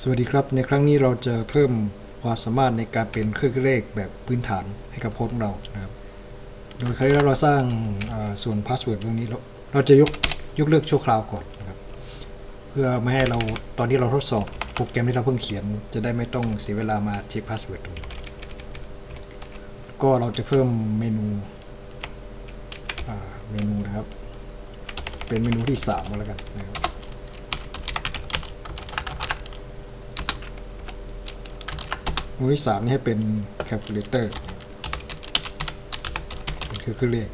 สวัสดีครับ ในครั้งนี้เราจะเพิ่มความสามารถในการเป็นเครื่องเลขแบบพื้นฐานให้กับโค้ดของเรานะครับ โดยครั้งที่แล้เราสร้างส่วนพาสเวิร์ดตรงนี้เราเราจะยกยกเลิกชั่วคราวก่อนนะครับ เพื่อไม่ให้เราตอนที่เราทดสอบโปรแกรมที่เราเพิ่งเขียน จะได้ไม่ต้องเสียเวลามาเช็คพาสเวิร์ดตรงนี้ก็เราจะเพิ่มเมนูเมนูนะครับ เป็นเมนูที่3ก็แล้วกันนะครับ เมนูที่สามนี่ให้เป็น calculator คือเครื่องเลข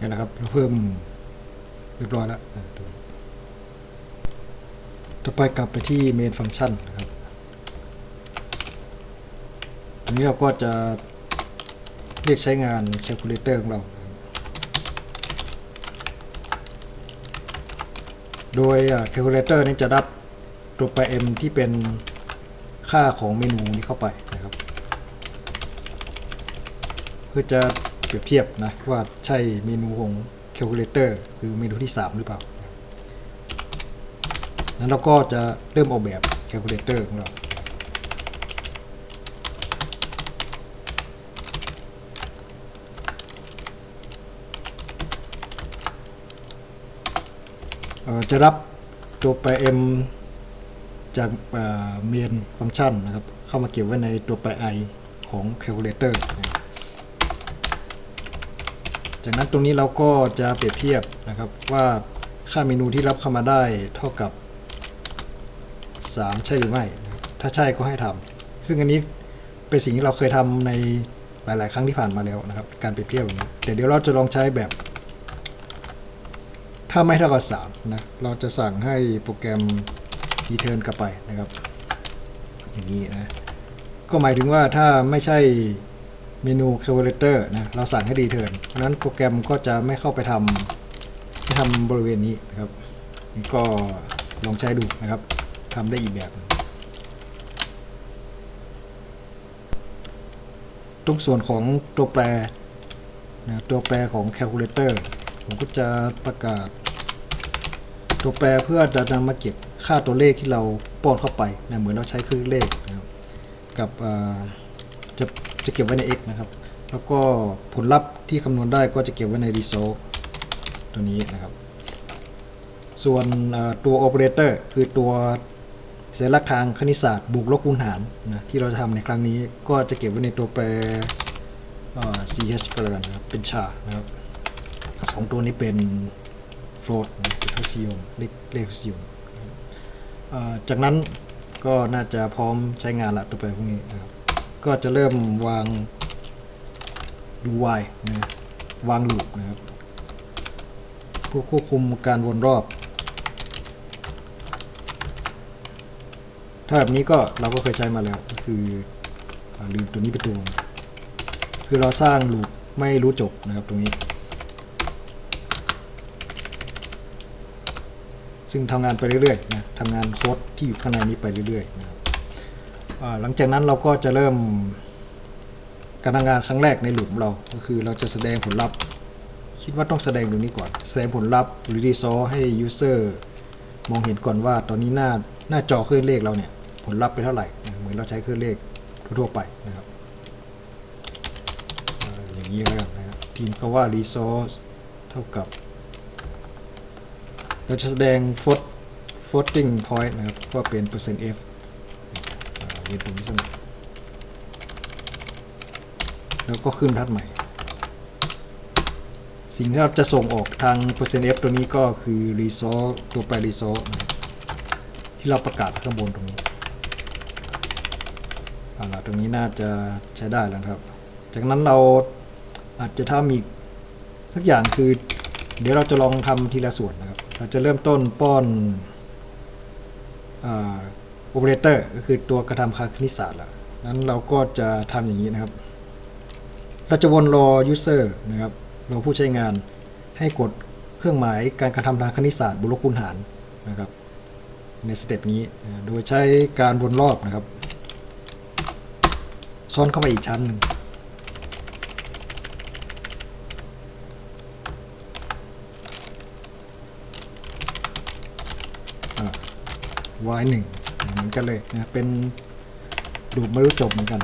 นี่นะครับเพิ่มเรียบร้อยแล้วต่อไปกลับไปที่ main function นะครับอันนี้เราก็จะเรียกใช้งาน calculator ของเรา โดย calculator นี้จะรับตัวแปร m ที่เป็นค่าของเมนูนี้เข้าไปนะครับ เพื่อจะเปรียบเทียบนะว่าใช่เมนูของ calculator คือเมนูที่ 3 หรือเปล่านั้นเราก็จะเริ่มออกแบบ calculator ของเรา จะรับตัวแปร m จากเมนฟังก์ชันนะครับ เข้ามาเก็บไว้ในตัวแปร i ของ calculator นะครับจากนั้นตรงนี้เราก็จะเปรียบเทียบนะครับว่าค่าเมนูที่รับเข้ามาได้เท่ากับ 3 ใช่หรือไม่ ถ้าใช่ก็ให้ทำซึ่งอันนี้เป็นสิ่งที่เราเคยทำในหลาย ๆ ครั้งที่ผ่านมาแล้วนะครับ การเปรียบเทียบแบบนี้แต่เดี๋ยวเราจะลองใช้แบบ ถ้าไม่เท่ากับ3นะเราจะสั่งให้โปรแกรม return กลับไปนะครับ อย่างนี้นะ ก็หมายถึงว่าถ้าไม่ใช่เมนู calculator นะ เราสั่งให้ return เพราะนั้นโปรแกรมก็จะไม่เข้าไปทำไม่ทำบริเวณนี้นะครับนี่ก็ลองใช้ดูนะครับทำได้อีกแบบตรงส่วนของตัวแปรนะตัวแปรของ calculator ผมก็จะประกาศ ตัวแปรเพื่อจะนำมาเก็บค่าตัวเลขที่เราป้อนเข้าไปนะเหมือนเราใช้เครื่องเลขนะครับกับจะจะเก็บไว้ใน x นะครับ แล้วก็ผลลัพธ์ที่คำนวณได้ก็จะเก็บไว้ใน result ตัวนี้นะครับ ส่วนตัว operator คือตัวสัญลักษณ์ทางคณิตศาสตร์บวกลบคูณหารนะที่เราจะทำในครั้งนี้ก็จะเก็บไว้ในตัวแปร ch ก็แล้วกันนะครับเป็นชานะครับสองตัวนี้เป็น float เป็นทศนิมเลขเลขทศนิมจากนั้นก็น่าจะพร้อมใช้งานละตัวแปพวกนี้นะครับก็จะเริ่มวางดู y นะวางลูปนะครับเพื่อควบคุมการวนรอบ ถ้าแบบนี้ก็เราก็เคยใช้มาแล้วก็คืออลืมตัวนี้ไปตัวคือเราสร้างลูปไม่รู้จบนะครับตรงนี้ ซึ่งทำงานไปเรื่อยๆนะทำงานโค้ดที่อยู่ข้างในนี้ไปเรื่อยๆนะครับหลังจากนั้นเราก็จะเริ่มการทำงานครั้งแรกในหลุมเรา ก็คือเราจะแสดงผลลัพธ์ คิดว่าต้องแสดงตรงนี้ก่อน แสดงผลลัพธ์หรือดีซอให้ user มองเห็นก่อนว่าตอนนี้หน้าหน้าจอเครื่องเลขเราเนี่ยผลลัพธ์ไปเท่าไหร่ เหมือนเราใช้เครื่องเลขทั่วๆไปนะครับอย่างนี้แล้วกันนะครับทีมเขาว่า resource เท่ากับ เราจะแสดง float floating point นะครับ ก็เป็น percent %f เรียนตรงนี้สักหน่อแล้วก็ขึ้นทัดใหม่ สิ่งที่เราจะส่งออกทาง percent %f ตัวนี้ก็คือ resource ตัวแปร resource ที่เราประกาศข้างบนตรงนี้เอาละตรงนี้น่าจะใช้ได้แล้วครับ จากนั้นเราอาจจะทำอีกสักอย่างคือ เดี๋ยวเราจะลองทำทีละส่วนนะ เราจะเริ่มต้นป้อนโอเปอเรเตอร์ก็คือตัวกระทำคณิตศาสตร์ละนั้นเราก็จะทำอย่างนี้นะครับ เราจะวนรอ user นะครับรอผู้ใช้งานให้กดเครื่องหมายการกระทำทางคณิตศาสตร์บวกลบคูณหารนะครับ ในสเต็ปนี้โดยใช้การวนรอบนะครับ ซ้อนเข้าไปอีกชั้นหนึ่ง y 1เหมือนกันเลยนะเป็นดูไม่รู้จบเหมือนกัน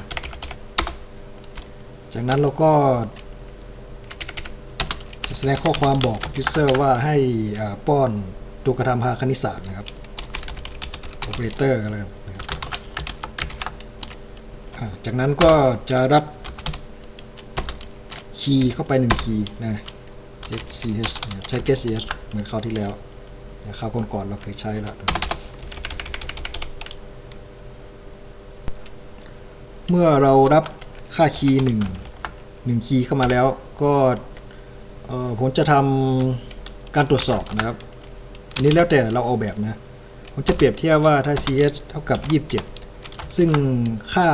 จากนั้นเราก็ จะแสดงข้อความบอก user ว่าให้ป้อนตัวกระทำทางคณิตศาสตร์นะครับ operator กันเลยจากนั้นก็จะรับคีย์เข้าไปหนึ่งคีย์นะ get ch ใช้ get ch เหมือนคราวที่แล้วคราวก่อนๆเราเคยใช้แล้ว เมื่อเรารับค่าคีย์หนึ่งหนึ่งคีย์เข้ามาแล้วก็ผมจะทำการตรวจสอบนะครับอันนี้แล้วแต่เราเอาแบบนะ ผมจะเปรียบเทียบว่าถ้า ch เท่ากับ 27 ซึ่งค่า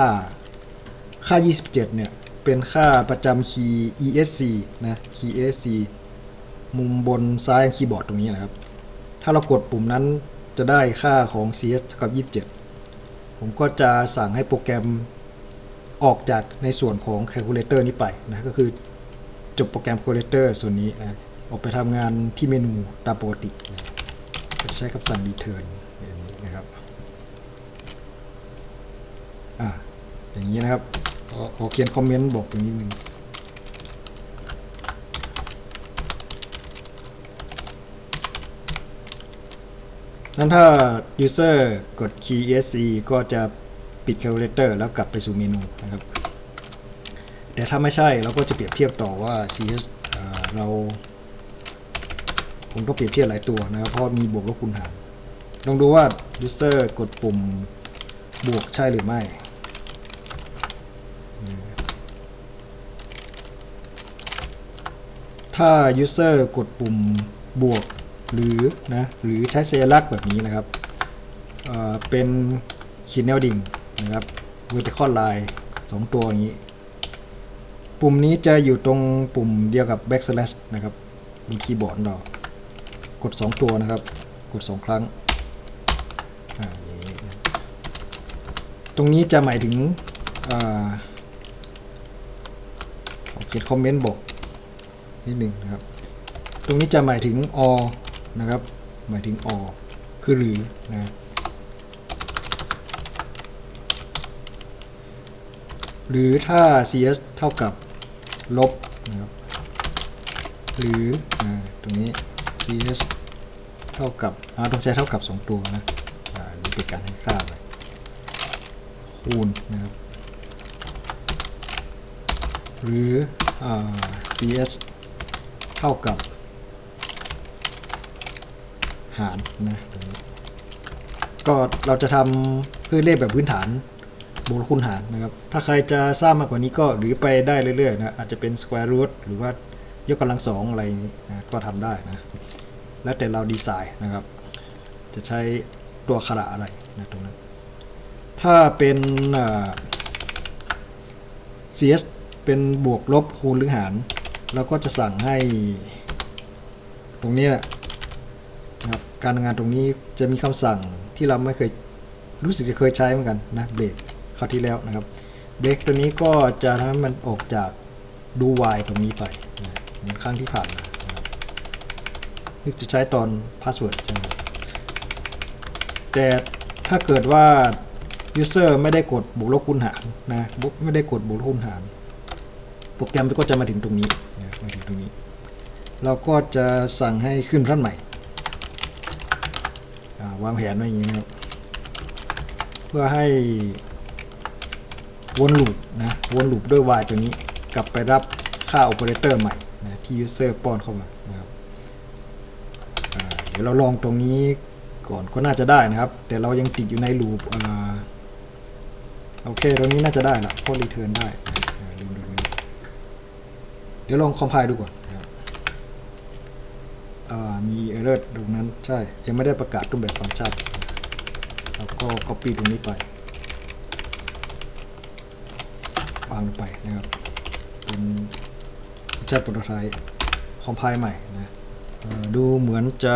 ค่า 27 เนี่ย เป็นค่าประจำคีย์ esc นะ คีย์ esc มุมบนซ้ายคีย์บอร์ดตรงนี้นะครับ ถ้าเรากดปุ่มนั้นจะได้ค่าของ ch เท่ากับ 27 ผมก็จะสั่งให้โปรแกรม ออกจากในส่วนของ calculator นี้ไปนะก็คือจบโปรแกรม calculator ส่วนนี้นะออกไปทำงานที่เมนูตามปกตินะก็จะใช้คำสั่ง return อย่างนี้นะครับอ่าอย่างนี้นะครับขอขอเขียนคอมเมนต์บอกตรงนี้นึงนั้นถ้า user กด key esc ก็จะ ปิด calculator แล้วกลับไปสู่เมนูนะครับ แต่ถ้าไม่ใช่เราก็จะเปรียบเทียบต่อว่า ch อ่าเราผมต้องเปรียบเทียบหลายตัวนะครับ เพราะมีบวกลบคูณหารลองดูว่า user กดปุ่มบวกใช่หรือไม่ถ้า user กดปุ่มบวกหรือนะหรือใช้สัญลักแบบนี้นะครับเเป็นขีดแนวดิ่ง นะครับ vertical line สองตัวอย่างนี้ ปุ่มนี้จะอยู่ตรงปุ่มเดียวกับ backslash นะครับบนคีย์บอร์ดเรา กด 2 ตัวนะครับ กด 2 ครั้ง ตรงนี้จะหมายถึงเขียนคอมเมนต์บอกนิดหนึ่งนะครับ ตรงนี้จะหมายถึง or นะครับ หมายถึง or คือหรือนะ หรือถ้า cs เท่ากับลบนะครับหรืออตรงนี้ cs เท่ากับอ่าต้องใช้เท่ากับ 2 ตัวนะนี่เป็นการให้ค่าไปคูณนะครับหรืออ cs เท่ากับ หารนะก็เราจะทำเพื่อเลขแบบพื้นฐาน บวกลคูณหารนะครับ ถ้าใครจะสร้างมากกว่านี้ก็หรือไปได้เรื่อยๆนะอาจจะเป็น square root หรือว่ายกกำลังสองอะไรนี้นะก็ทำได้นะ แล้วแต่เราดีไซน์นะครับ จะใช้ตัวอักขระอะไรนะตรงนั้น ถ้าเป็น cs เป็นบวกลบคูณหรือหาร เราก็จะสั่งให้ตรงนี้แหละนะครับการทำงานตรงนี้จะมีคำสั่งที่เราไม่เคยรู้สึกจะเคยใช้เหมือนกันนะเบรก คราวที่แล้วนะครับเบรกตัวนี้ก็จะทำให้มันออกจากดู y ตรงนี้ไปนะเหมือนครั้งที่ผ่านมานะครับนึกจะใช้ตอน password ใช่ไหมแต่ถ้าเกิดว่า user ไม่ได้กดบวกลบคูณหารนะไม่ได้กดบวกลบคูณหาร โปรแกรมก็จะมาถึงตรงนี้นะมาถึงตรงนี้ เราก็จะสั่งให้ขึ้นพลันใหม่วางแผนไว้อย่างนี้นะครับเพื่อให้ วนลูปนะวนลูปด้วย y ตัวนี้กลับไปรับค่าโอเปอเรเตอร์ใหม่นะที่ user ป้อนเข้ามานะครับเดี๋ยวเราลองตรงนี้ก่อนก็น่าจะได้นะครับ แต่เรายังติดอยู่ในลูปโอเคตรงนี้น่าจะได้ละเพราะรีเทิร์นได้เดี๋ยวลองคอมไพล์ดูก่อนนะครับอ่ามี error ตรงนั้นใช่ ยังไม่ได้ประกาศรูปแบบฟังก์ชันแล้วก็ copy ตรงนี้ไป วางลงไปนะครับ เป็นแชทโปรโตไทป์คอมไพล์ใหม่นะดูเหมือนจะ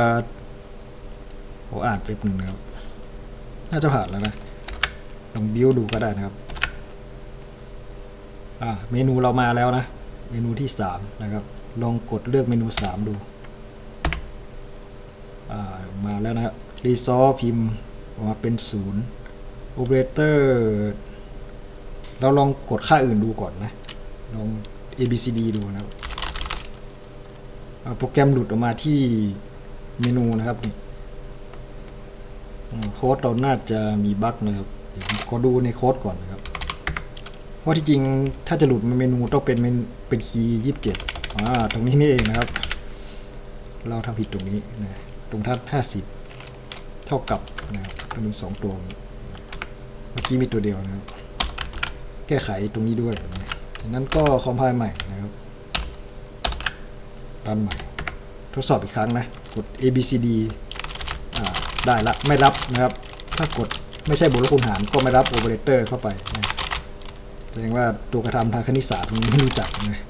ผมอ่านไปหนึ่งนะครับ น่าจะผ่านแล้วนะ ลองบิวดูก็ได้นะครับ อ่า เมนูเรามาแล้วนะ เมนูที่ 3 นะครับ ลองกดเลือกเมนู 3 ดู อ่า มาแล้วนะครับรีซอพิมพ์ออกมาเป็นศูนย์โอ เราลองกดค่าอื่นดูก่อนนะ ลอง A B C D ดูนะครับโปรแกรมหลุดออกมาที่เมนูนะครับนี่โค้ดเราน่าจะมีบั๊กนะครับเดี๋ยวขอดูในโค้ดก่อนนะครับเพราที่จริงถ้าจะหลุดเมนูต้องเป็นเมนเป็นคีย์ยี่สิบเจ็ดอ่าตรงนี้นี่เองนะครับ เราทำผิดตรงนี้นะตรงทัดห้าสิบเท่ากับนะครับต้องมีสองตัวเมื่อกี้มีตัวเดียวนะครับ แก้ไขตรงนี้ด้วยนะจากนั้นก็คอมไพล์ใหม่นะครับรันใหม่ ทดสอบอีกครั้งนะ กด A B C D ได้ละ ไม่รับนะครับ ถ้ากดไม่ใช่บวกลบคูณหารก็ไม่รับโอเปอเรเตอร์เข้าไปนะแสดงว่าตัวกระทำทางคณิตศาสตร์ตรงนี้ไม่รู้จักนะ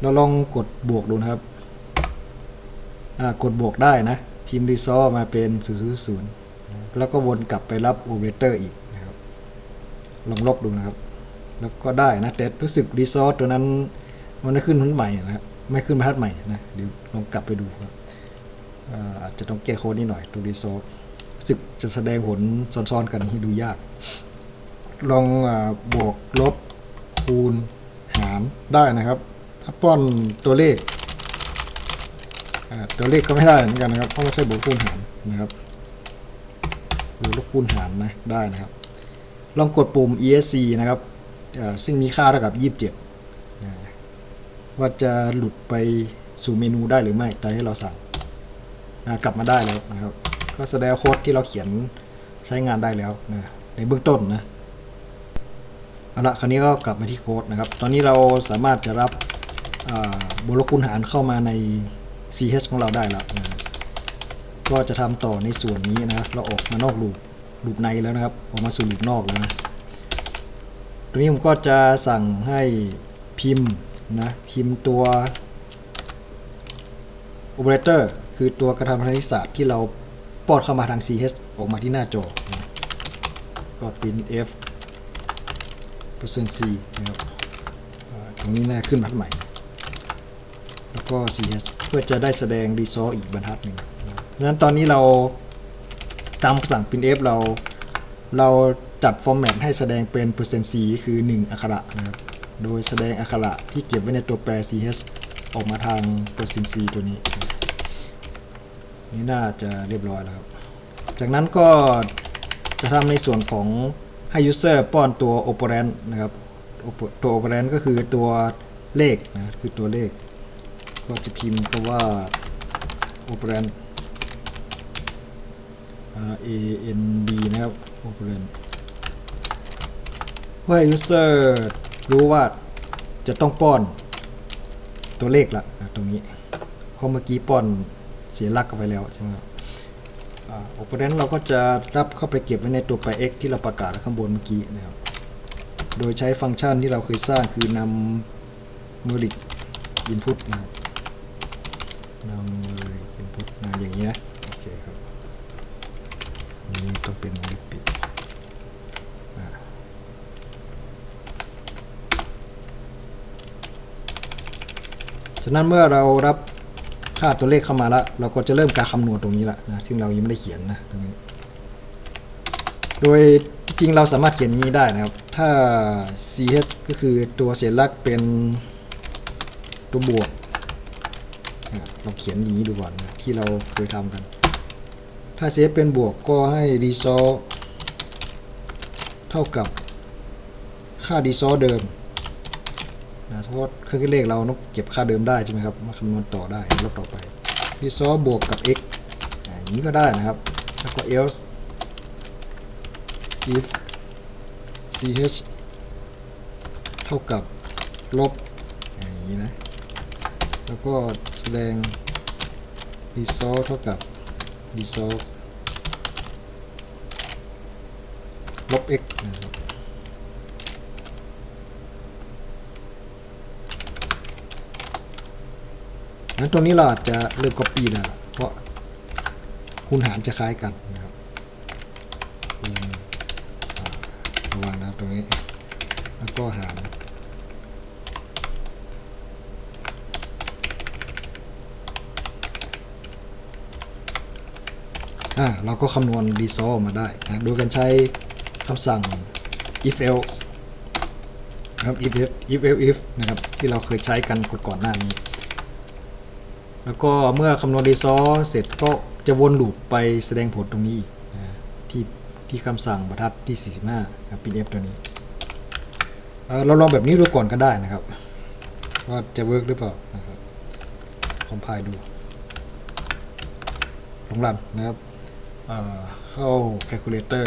เราลองกดบวกดูนะครับ กดบวกได้นะ พิมพ์รีซอมาเป็น0 0 0 แล้วก็วนกลับไปรับโอเปอเรเตอร์อีกนะครับ ลองลบดูนะครับ แล้วก็ได้นะ แต่รู้สึกรีซอตัวนั้น มันไม่ขึ้นบรรทัดใหม่นะครับไม่ขึ้นบรรทัดใหม่นะเดี๋ยวลองกลับไปดูครับอาจจะต้องแก้โค้ดนิดหน่อยตัวรีซอรู้สึกจะแสดงผลซ้อนๆกันที่ดูยาก ลองอบวกลบคูณหารได้นะครับ ถ้าป้อนตัวเลขตัวเลขก็ไม่ได้เหมือนกันนะครับ เพราะไม่ใช่บวกคูณหารนะครับบวกลบคูณหารนะได้นะครับ ลองกดปุ่ม ESC นะครับ ซึ่งมีค่าเท่ากับ 27 ว่าจะหลุดไปสู่เมนูได้หรือไม่ตามที่เราสั่งกลับมาได้แล้วนะครับ ก็แสดงโค้ดที่เราเขียนใช้งานได้แล้วนะในเบื้องต้นนะเอาละคราวนี้ก็กลับมาที่โค้ดนะครับ ตอนนี้เราสามารถจะรับบวกลคูณหารเข้ามาใน ch ของเราได้แล้วนะก็จะทำต่อในส่วนนี้นะเราออกมานอกลูปลูปในแล้วนะครับ ออกมาสู่ลูปนอกแล้วนะ ตรงนี้ผมก็จะสั่งให้พิมพ์นะพิมพ์ตัว operator คือตัวกระทำคณิตศาสตร์ที่เราป้อนเข้ามาทาง ch ออกมาที่หน้าจอนะก็ print f %c นะครับตรงนี้น่าขึ้นบรรทัดใหม่ แล้วก็ ch เพื่อจะได้แสดง resource อีกบรรทัดหนึ่งนะครับเพราะฉะนั้นตอนนี้เราตามคำสั่ง printf เราเราจัด format ให้แสดงเป็น %c คือ 1 อักขระนะครับ โดยแสดงอักขระที่เก็บไว้ในตัวแปร ch ออกมาทาง %c ตัวนี้ นี่น่าจะเรียบร้อยแล้วครับ จากนั้นก็จะทำในส่วนของให้ user ป้อนตัว operand นะครับ Oper- ตัว operand ก็คือตัวเลขนะคือตัวเลข ก็จะพิมพ์ก็ว่า operand R A N D นะครับ operand เพื่อให้ user รู้ว่าจะต้องป้อนตัวเลขละตรงนี้เพราะเมื่อกี้ป้อนเสียหลักกันไปแล้วใช่ไหมครับโอเปอเรนต์เราก็จะรับเข้าไปเก็บไว้ในตัวแปร x ที่เราประกาศข้างบนเมื่อกี้นะครับ โดยใช้ฟังก์ชันที่เราเคยสร้างคือนำ merit input นะครับนำ merit input นะอย่างนี้นะโอเคครับ นี่ต้องเป็น merit ปิดอ่า ฉะนั้นเมื่อเรารับค่าตัวเลขเข้ามาแล้ว เราก็จะเริ่มการคำนวณตรงนี้ละนะซึ่งเรายังไม่ได้เขียนนะตรงนี้ โดยจริงเราสามารถเขียนงนี้ได้นะครับ ถ้า ch ก็คือตัวเศษลักเป็นตัวบวก เราเขียนงนี้ดูก่อนนะที่เราเคยทำกัน ถ้า ch เป็นบวกก็ให้ result เท่ากับค่า result เดิม นะเพราะเครื่องคิดเลขเราต้องเก็บค่าเดิมได้ใช่ไหมครับมาคำนวณต่อได้ลบต่อไป result บวกกับ x อะอย่างนี้ก็ได้นะครับ แล้วก็ else if ch เท่ากับลบอย่างนี้นะ แล้วก็แสดง result เท่ากับ result ลบ x นะครับ งั้นตรงนี้เราอาจจะเริ่ม copy ได้ละเพราะคูณหารจะคล้ายกันนะครับระวังนะครับตรงนี้ แล้วก็หารอ่าเราก็คำนวณ resolve มาได้นะโดยการใช้คำสั่ง if else นะครับ if if if else if นะครับที่เราเคยใช้กันก่อนหน้านี้ แล้วก็เมื่อคำนวณ resolve เสร็จก็จะวนลูปไปแสดงผลตรงนี้ที่ที่คำสั่งบรรทัดที่ 45นะครับ PDF ตัวนี้เราลองแบบนี้ดูก่อนก็ได้นะครับ ว่าจะเวิร์กหรือเปล่านะครับคอมไพล์ดูลงรันนะครับเข้า calculator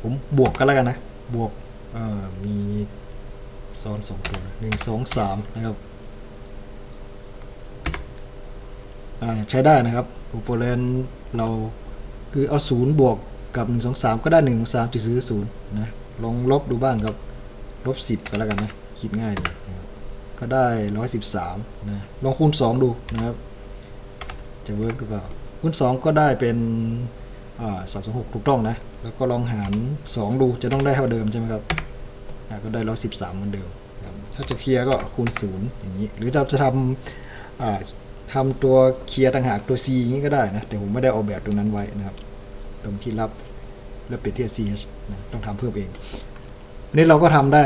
ผมบวกกันแล้วกันนะ บวกมีซ้อนสองตัวหนึ่งสองสามนะครับ อ่า ใช้ได้นะครับอุปกรณ์เราคือเอาศูนย์บวกกับ 1 2 3 ก็ได้1 3จุดซื้อศูนย์นะลองลบดูบ้างครับลบ 10ก็แล้วกันนะ คิดง่ายดีนะครับก็ได้ 113นะลองคูณ 2 ดูนะครับ จะเวิร์กหรือเปล่า คูณ 2 ก็ได้เป็นสอ่า326ถูกต้องนะ แล้วก็ลองหาร 2 ดูจะต้องได้เท่าเดิมใช่ไหมครับก็ได้ 113 เหมือนเดิม ถ้าจะเคลียร์ก็คูณ 0 อย่างนี้ หรือเราจะทำ อ่าทำตัวเคลียร์ต่างหากตัว C อย่างนี้ก็ได้นะ แต่ผมไม่ได้ออกแบบตรงนั้นไว้นะครับ ตรงที่รับและเปรียบเทียบ CH นะต้องทำเพิ่มเองอันนี้เราก็ทำได้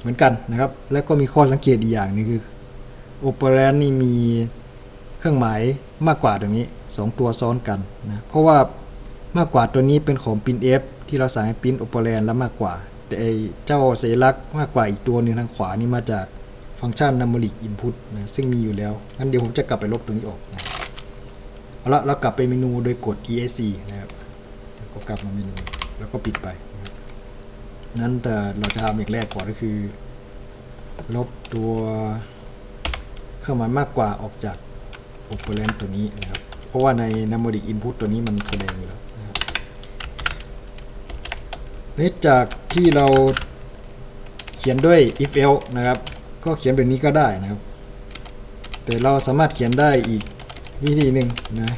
เหมือนกันนะครับ และก็มีข้อสังเกตอีกอย่างนึงคือ operand นี่มีเครื่องหมายมากกว่าตรงนี้ 2 ตัวซ้อนกันนะเพราะว่ามากกว่าตัวนี้เป็นของ printf ที่เราสั่งให้ print operand แล้วมากกว่า แต่ไอ้เจ้าสัญลักมากกว่าอีกตัวหนึ่งทางขวานี่มาจาก ฟังก์ชัน numeric input นะซึ่งมีอยู่แล้วงั้นเดี๋ยวผมจะกลับไปลบตรงนี้ออกนะเอาละเรากลับไปเมนูโดยกด esc นะครับก็กลับมาเมนูแล้วก็ปิดไปนั้นแต่เราจะทำอย่างแรกก่อนก็คือ ลบตัวเครื่องหมายมากกว่าออกจาก operand ตัวนี้นะครับ เพราะว่าใน numeric input ตัวนี้มันแสดงอยู่แล้วนะนี่จากที่เราเขียนด้วย if else นะครับ ก็เขียนแบบนี้ก็ได้นะครับ แต่เราสามารถเขียนได้อีกวิธีหนึ่งนะ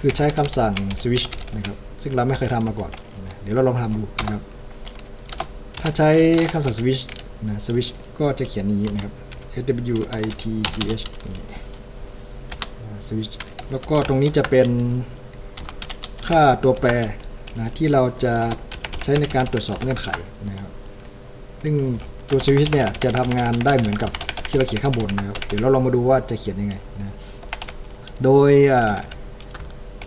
คือใช้คำสั่ง switch นะครับ ซึ่งเราไม่เคยทำมาก่อนนะเดี๋ยวเราลองทำดูนะครับ ถ้าใช้คำสั่ง switch นะ switch ก็จะเขียนอย่างนี้นะครับ s w i t c h นี่ switch แล้วก็ตรงนี้จะเป็นค่าตัวแปรนะที่เราจะใช้ในการตรวจสอบเงื่อนไขนะครับ ซึ่ง ตัวสวิชเนี่ยจะทำงานได้เหมือนกับที่เราเขียนข้างบนนะครับ เดี๋ยวเราลองมาดูว่าจะเขียนยังไงนะโดย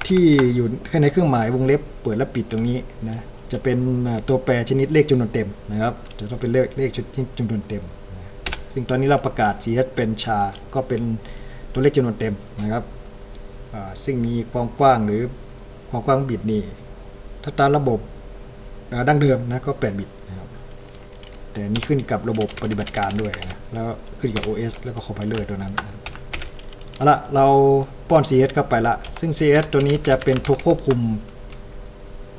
ที่อยู่ในเครื่องหมายวงเล็บเปิดและปิดตรงนี้นะจะเป็นตัวแปรชนิดเลขจำนวนเต็มนะครับจะต้องเป็นเลขเลขชนิดจำนวนเต็มนะซึ่งตอนนี้เราประกาศ ch เป็นชา ก็เป็นตัวเลขจำนวนเต็มนะครับซึ่งมีความกว้างหรือความกว้างบิตนี่ถ้าตามระบบดั้งเดิมนะก็8บิต แต่นี่ขึ้นกับระบบปฏิบัติการด้วยนะ แล้วขึ้นกับ OS แล้วก็ compiler ตัวนั้น เอาละเราป้อน CS เข้าไปละ ซึ่ง CS ตัวนี้จะเป็นตัวควบคุม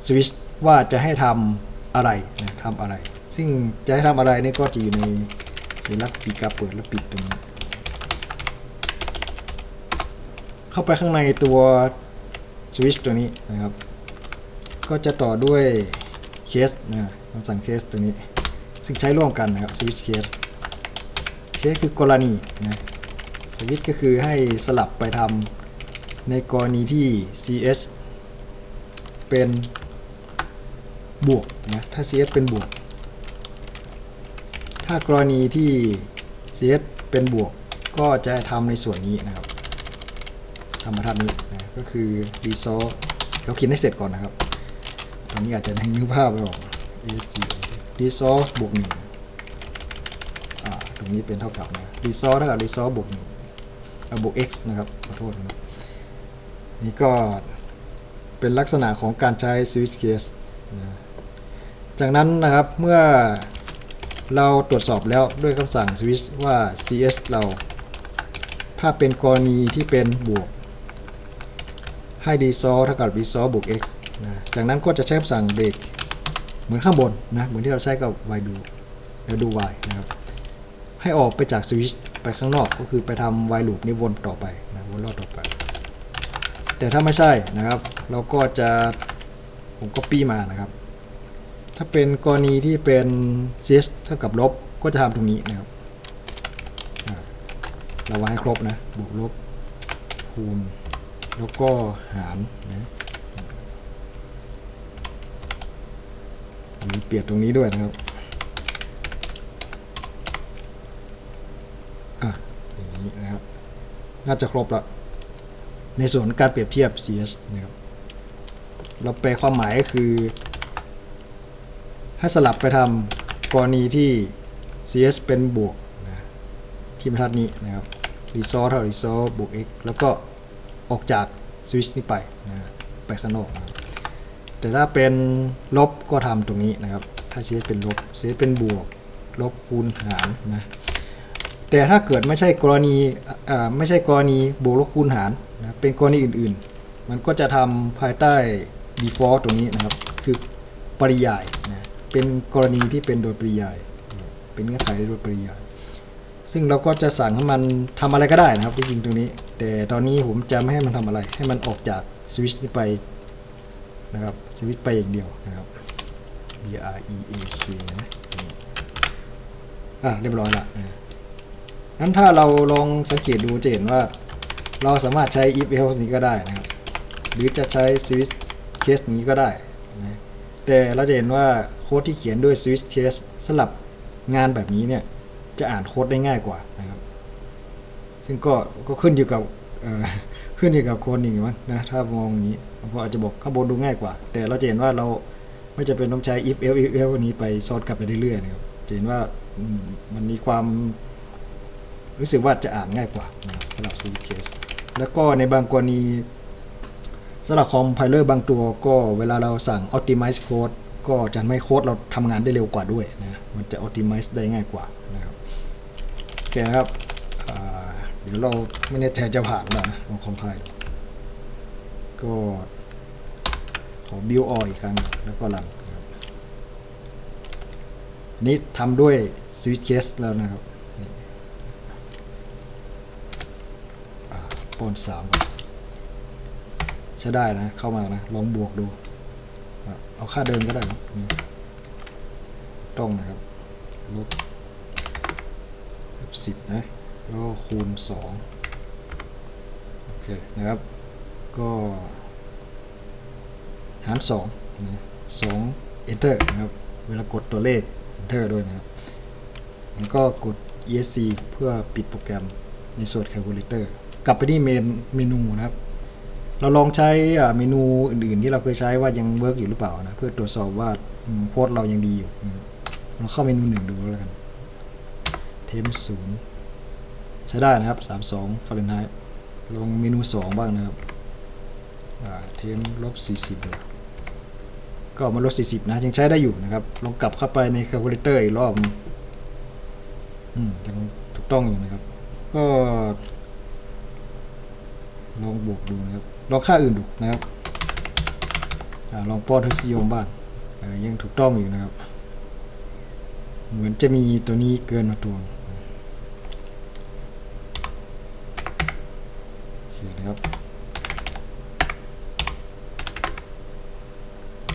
สวิชว่าจะให้ทำอะไรนะทำอะไร ซึ่งจะให้ทำอะไรนี่ก็จะอยู่ในสัญลักษณ์ปีกาเปิดและปิดตรงนี้ เข้าไปข้างในตัวสวิชตัวนี้นะครับ ก็จะต่อด้วยเคสนะคำสั่งเคสตัวนี้ ซึ่งใช้ร่วมกันนะครับ switch case case คือกรณีนะ switch ก็คือให้สลับไปทำในกรณีที่ ch เป็นบวกนะถ้า ch เป็นบวก ถ้ากรณีที่ ch เป็นบวก ก็จะทำในส่วนนี้นะครับทำมาทัดนี้นะก็คือ resolve เขาเขียนให้เสร็จก่อนนะครับ ตอนนี้อาจจะยังนึกภาพไม่ออก ASC resolve บวกหนึ่งตรงนี้เป็นเท่ากับนะ resolve เท่ากับ resolve บวกหนึ่งบวก x นะครับขอโทษนะนี่ก็เป็นลักษณะของการใช้ switch case นะจากนั้นนะครับเมื่อเราตรวจสอบแล้วด้วยคำสั่ง switch ว่า cs เรา ถ้าเป็นกรณีที่เป็นบวก ให้ resolve เท่ากับ resolve บวก x นะจากนั้นก็จะใช้คำสั่ง break เหมือนข้างบนนะเหมือนที่เราใช้กับ y do แล้ว do y นะครับให้ออกไปจากสวิตช์ไปข้างนอกก็คือไปทำ while loop นี้วนต่อไปนะวนรอบต่อไป แต่ถ้าไม่ใช่นะครับ เราก็จะผม copy มานะครับ ถ้าเป็นกรณีที่เป็น cs เท่ากับลบก็จะทำตรงนี้นะครับเราวางให้ครบนะบวกลบคูณแล้วก็หารนะ มีเปลี่ยนตรงนี้ด้วยนะครับอะอย่างนี้นะครับ น่าจะครบละในส่วนการเปรียบเทียบ CS นะครับเราแปลความหมายก็คือ ให้สลับไปทำกรณีที่ CS เป็นบวกนะที่บรรทัดนี้นะครับ resource เท่า resource บวก x แล้วก็ออกจากสวิตช์นี้ไปนะไปข้างนอกนะ แต่ถ้าเป็นลบก็ทำตรงนี้นะครับ ถ้า CS เป็นลบ CS เป็นบวก ลบคูณหารนะแต่ถ้าเกิดไม่ใช่กรณีไม่ใช่กรณีบวกลบคูณหารนะเป็นกรณีอื่นๆ มันก็จะทำภายใต้ default ตรงนี้นะครับ คือปริยายนะเป็นกรณีที่เป็นโดยปริยาย เป็นเงื่อนไขโดยปริยาย ซึ่งเราก็จะสั่งให้มันทำอะไรก็ได้นะครับที่จริงตรงนี้ แต่ตอนนี้ผมจะไม่ให้มันทำอะไร ให้มันออกจากสวิตช์นี้ไป นะครับสวิตไปอย่างเดียวนะครับ b r e a k นะอะเรียบร้อยละนั้นถ้าเราลองสังเกตดูจะเห็นว่า เราสามารถใช้ if else นี้ก็ได้นะครับ หรือจะใช้ switch case นี้ก็ได้นะแต่เราจะเห็นว่าโค้ดที่เขียนด้วย switch case สลับงานแบบนี้เนี่ย จะอ่านโค้ดได้ง่ายกว่านะครับ ซึ่งก็ก็ขึ้นอยู่กับ ขึ้นอยู่กับคนอีกมั้งนะถ้ามองอย่างนี้เพราะอาจจะบอกข้างบนดูง่ายกว่า แต่เราจะเห็นว่าเราไม่จะเป็นต้องใช้ if else if else นี้ไปซ้อนกลับไปเรื่อยๆนะครับจะเห็นว่ามันมีความรู้สึกว่าจะอ่านง่ายกว่าสำหรับ C case แล้วก็ในบางกรณีสำหรับคอมไพเลอร์บางตัวก็เวลาเราสั่ง optimize code ก็จะทำให้โค้ดเราทำงานได้เร็วกว่าด้วยนะมันจะ optimize ได้ง่ายกว่านะครับโอเคครับ เดี๋ยวเราไม่แน่ใจจะผ่านหรือเปล่านะลองคอมไพล์ก็ขอ build all อีกครั้งแล้วก็รันนี้ทำด้วย Switch Case แล้วนะครับปอนสามใช้ได้นะ เข้ามานะ ลองบวกดูอเอาค่าเดิมก็ได้ต้องนะครับลบสิบนะ แล้วก็คูณสองโอเคนะครับ ก็หารสองนะสอง enter นะครับ เวลากดตัวเลข enter ด้วยนะครับแล้วก็กด esc เพื่อปิดโปรแกรมในส่วน calculator กลับไปที่เมนเมนูนะครับ เราลองใช้อ่าเมนูอื่นๆที่เราเคยใช้ว่ายังเวิร์กอยู่หรือเปล่านะ เพื่อตรวจสอบว่าโค้ดเรายังดีอยู่ เราเข้าเมนูหนึ่งดูแล้วกัน เทมศูนย์ ใช้ได้นะครับสามสองฟาเรนไฮต์ลงเมนูสองบ้างนะครับเทมลบสี่สิบก็มาลบสี่สิบนะ ยังใช้ได้อยู่นะครับ ลองกลับเข้าไปใน calculator อีกรอบอืมยังถูกต้องอยู่นะครับ ก็ ลองบวกดูนะครับ ลองค่าอื่นดูนะครับอลองป้อนทศนิยมบ้างยังถูกต้องอยู่นะครับ เหมือนจะมีตัวนี้เกินมาตัวหนึ่งโอเคนะครับ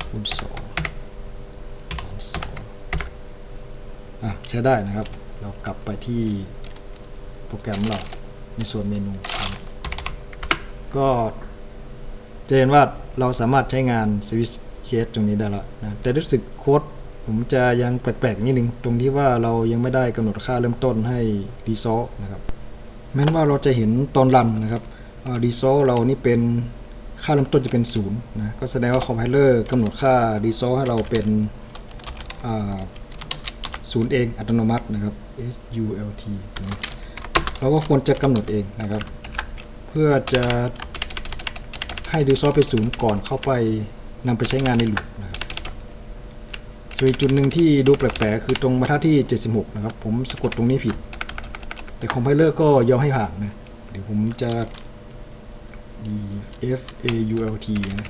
คูณสองหารสองอะ ใช้ได้นะครับ เรากลับไปที่โปรแกรมเราในส่วนเมนู ก็จะเห็นว่าเราสามารถใช้งาน Switch Case ตรงนี้ได้แล้วนะแต่รู้สึกโค้ดผมจะยังแปลกๆนิดนึง ตรงที่ว่าเรายังไม่ได้กำหนดค่าเริ่มต้นให้ Resolve นะครับแม้ว่าเราจะเห็นตอนรันนะครับอ่า Resolve เรานี่เป็นค่าเริ่มต้นจะเป็นศูนย์นะก็แสดงว่าคอมไพเลอร์กำหนดค่า Resolve ให้เราเป็น ศูนย์เองอัตโนมัตินะครับ SULT นะเราก็ควรจะกำหนดเองนะครับ เพื่อจะให้ดูซอฟต์ไปศูนย์ก่อนเข้าไปนำไปใช้งานในลูปนะครับส่วนอีกจุดหนึ่งที่ดูแปลกๆ คือตรงบรรทัดที่ 76 นะครับ ผมสะกดตรงนี้ผิด แต่คอมไพเลอร์ก็ยอมให้ผ่านนะ เดี๋ยวผมจะ d f a u l t นะ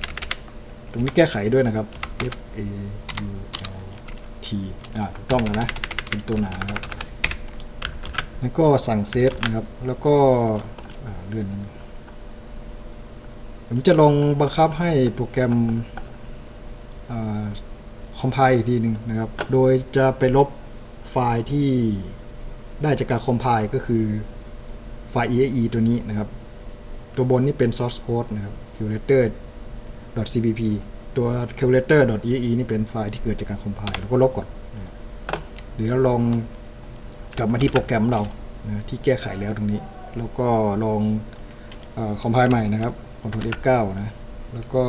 ตรงนี้แก้ไขด้วยนะครับ f a u l t อ่าถูกต้องแล้วนะ เป็นตัวหนาครับ แล้วก็สั่งเซฟนะครับ แล้วก็เลื่อนผมจะลองบังคับให้โปรแกรมคอมไพล์อีกทีหนึ่งนะครับ โดยจะไปลบไฟล์ที่ได้จากการคอมไพล์ก็คือไฟล์ exe ตัวนี้นะครับ ตัวบนนี่เป็น source code นะครับ calculator .cpp ตัว calculator .ee นี่เป็นไฟล์ที่เกิดจากการ compile แล้วก็ลบก่อนนะเดี๋ยวเราลองกลับมาที่โปรแกรมเรานะที่แก้ไขแล้วตรงนี้ แล้วก็ลองเอ่อ compile ใหม่นะครับ Ctrl F9 นะ แล้วก็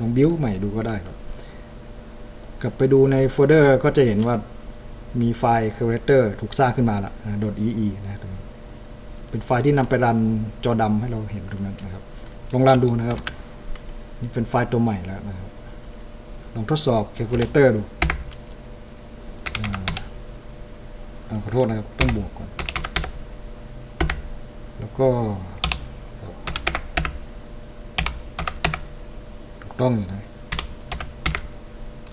ลอง build ใหม่ดูก็ได้ครับ กลับไปดูในโฟลเดอร์ก็จะเห็นว่ามีไฟล์ calculator ถูกสร้างขึ้นมาล้วนะ .ee นะตรงนี้ เป็นไฟล์ที่นำไปรันจอดำให้เราเห็นตรงนั้นนะครับ ลองรันดูนะครับ นี่เป็นไฟล์ตัวใหม่แล้วนะครับลองทดสอบ calculator ดูอ่าอ่าขอโทษนะครับ ต้องบวกก่อน แล้วก็ถูกต้องอยู่นะ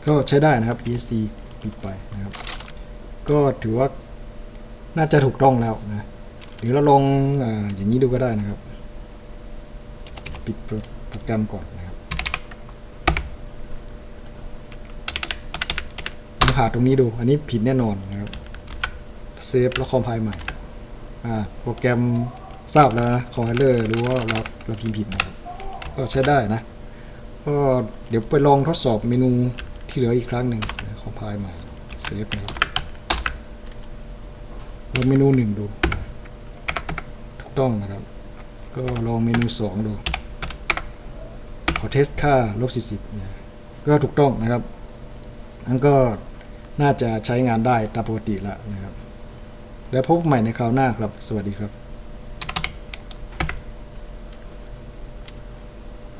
ก็ใช้ได้นะครับ ESC ปิดไปนะครับ ก็ถือว่าน่าจะถูกต้องแล้วนะ หรือเราลองออย่างนี้ดูก็ได้นะครับ ปิดโปรโปรแกรมก่อนนะ ครับลองหาตรงนี้ดู อันนี้ผิดแน่นอนนะครับ เซฟแล้วคอมไพล์ใหม่ อ่า โปรแกรมทราบแล้วนะคอมไพเลอร์รู้ว่าเราเราพิมพ์ผิดนะครับก็ใช้ได้นะ ก็เดี๋ยวไปลองทดสอบเมนูที่เหลืออีกครั้งหนึ่งคอมไพล์ใหม่ เซฟนะครับลองเมนูหนึ่งดู ถูกต้องนะครับ ก็ลองเมนูสองดู ขอเทสค่าลบ40เนี่ยก็ถูกต้องนะครับนั่นก็ น่าจะใช้งานได้ตามปกติแล้วนะครับ แล้วพบใหม่ในคราวหน้าครับ สวัสดีครับ